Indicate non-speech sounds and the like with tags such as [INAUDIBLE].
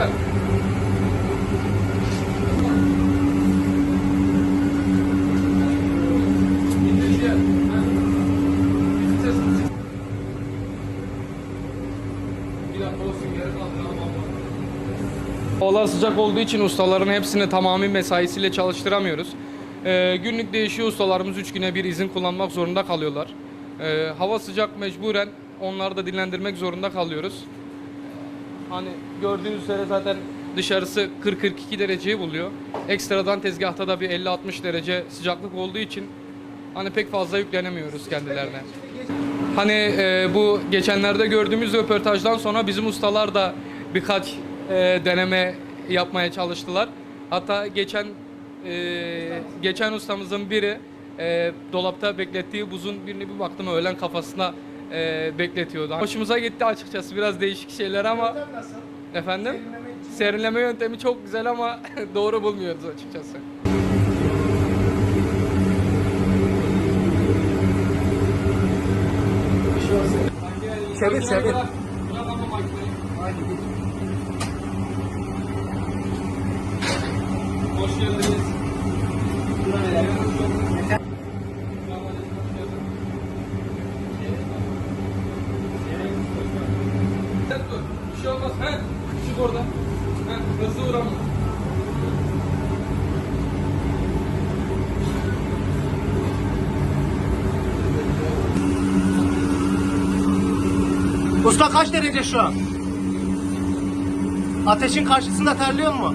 gel. Hava sıcak olduğu için ustaların hepsini tamamı mesaisiyle çalıştıramıyoruz. Ee, günlük değişiyor ustalarımız 3 güne bir izin kullanmak zorunda kalıyorlar. Ee, hava sıcak mecburen onları da dinlendirmek zorunda kalıyoruz. Hani gördüğünüz üzere zaten dışarısı 40-42 dereceyi buluyor. Ekstradan tezgahta da bir 50-60 derece sıcaklık olduğu için hani pek fazla yüklenemiyoruz kendilerine. Hani e, bu geçenlerde gördüğümüz röportajdan sonra bizim ustalar da birkaç e, deneme yapmaya çalıştılar. Hatta geçen e, geçen ustamızın biri e, dolapta beklettiği buzun birini bir baktım öğlen kafasına e, bekletiyordu. Hoşumuza gitti açıkçası biraz değişik şeyler ama Nasıl? efendim Serinlemek için. serinleme yöntemi çok güzel ama [LAUGHS] doğru bulmuyoruz açıkçası. Çevir, çevir. Hoş geldiniz. Bir şey olmaz. He, çık oradan. He, hızlı uğrama. Usta kaç derece şu an? Ateşin karşısında terliyor mu?